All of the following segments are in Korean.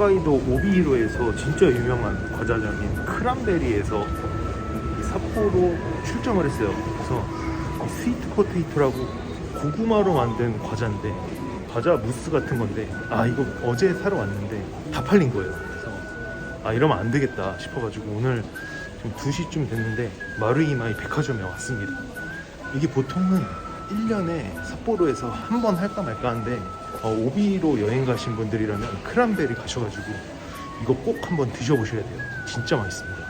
홋카이도 오비히로에서 진짜 유명한 과자점인 크란베리에서 이 삿포로 출점을 했어요. 그래서 이 스위트 포테이토라고 고구마로 만든 과자인데 과자 무스 같은 건데 아 이거 어제 사러 왔는데 다 팔린 거예요. 그래서 아 이러면 안 되겠다 싶어가지고 오늘 지금 2시쯤 됐는데 마루이마이 백화점에 왔습니다. 이게 보통은 1년에 삿포로에서 한 번 할까 말까 하는데 어, 오비로 여행 가신 분들이라면 크란베리 가셔가지고 이거 꼭 한번 드셔보셔야 돼요. 진짜 맛있습니다.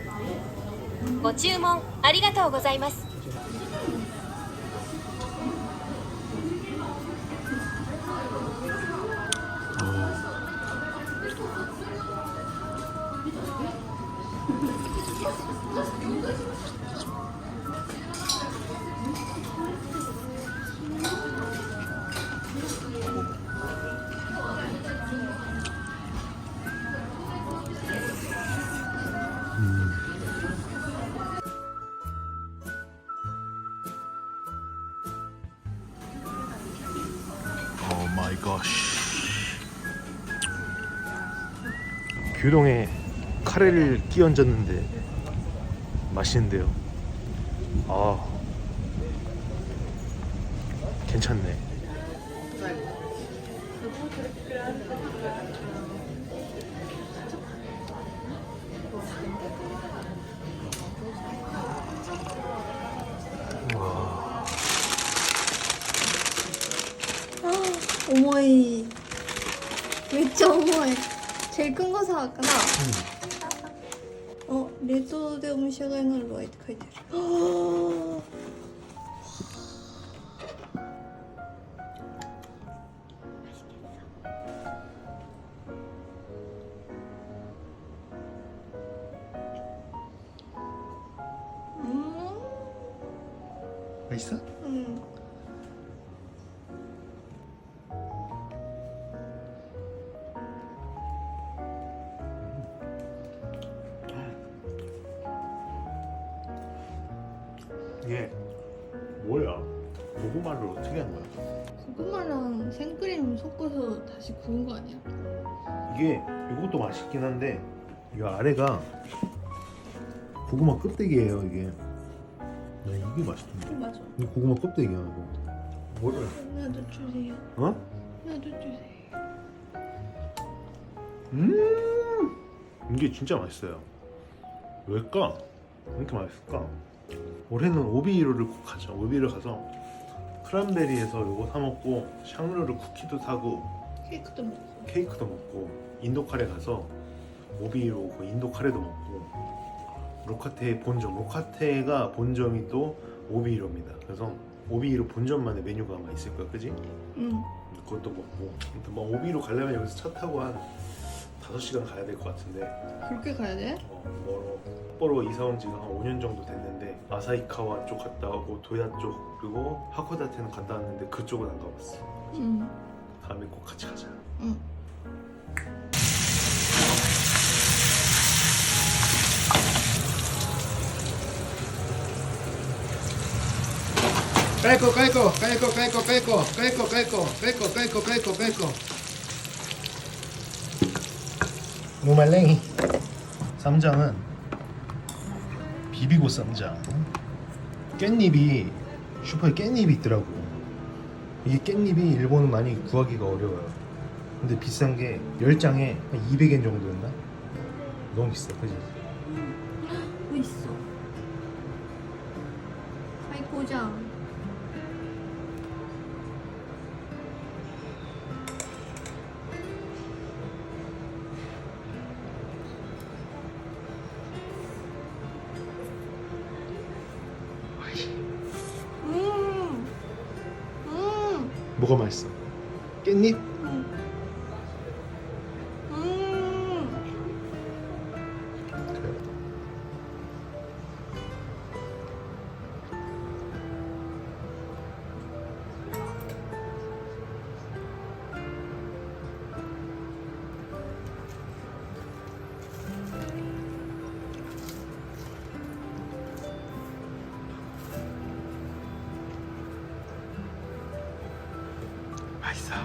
ご注文ありがとうございます。 마이 갓. 규동에 카레를 끼 얹었는데 맛있는데요. 아 괜찮네. 왼쪽 어머니 제일 큰 거 사왔구나. 어, 레조 데 음식에는 라이트 카이데르. 맛있어? 이게 뭐야? 고구마를 어떻게 한 거야? 고구마랑 생크림 섞어서 다시 구운 거 아니야? 이게 이것도 맛있긴 한데 이 아래가 고구마 껍데기예요 이게. 나 이게 맛있던데. 맞아 이 고구마 껍데기야 이거. 뭐를? 나도 주세요 어? 나도 주세요 음 이게 진짜 맛있어요. 왜일까? 왜 이렇게 맛있을까? 올해는 오비히로를 꼭 가자. 오비히로 가서 크란베리에서 요거 사 먹고 샹르르 쿠키도 사고 케이크도 먹고 케이크도 먹고 인도 카레 가서 오비히로 그 인도 카레도 먹고 로카테 본점 로카테가 본점이 또 오비히로입니다. 그래서 오비히로 본점만의 메뉴가 아마 있을 거야, 그지? 응 그것도 먹고 뭐 오비히로 가려면 여기서 차 타고 한 5시간 가야 될 것 같은데 그렇게 가야 돼? 어, 멀어. 삿포로 이사 온 지가 한 5년 정도 됐는데 아사히카와 쪽 갔다 오고 도야 쪽 그리고 하코다테는 갔다 왔는데 그쪽은 안 가봤어. 응 다음에 꼭 같이 가자. 응. Caico, caico, caico, caico, caico, caico, caico, caico, caico, caico, caico. 무말랭이 쌈장은 비비고 쌈장 깻잎이 슈퍼에 깻잎이 있더라고 이게 깻잎이 일본은 많이 구하기가 어려워요 근데 비싼 게 10장에 한 200엔 정도였나? 너무 비싸 그지? 있어. 아이 보자. 뭐가 맛있어? 깻잎? 맛있어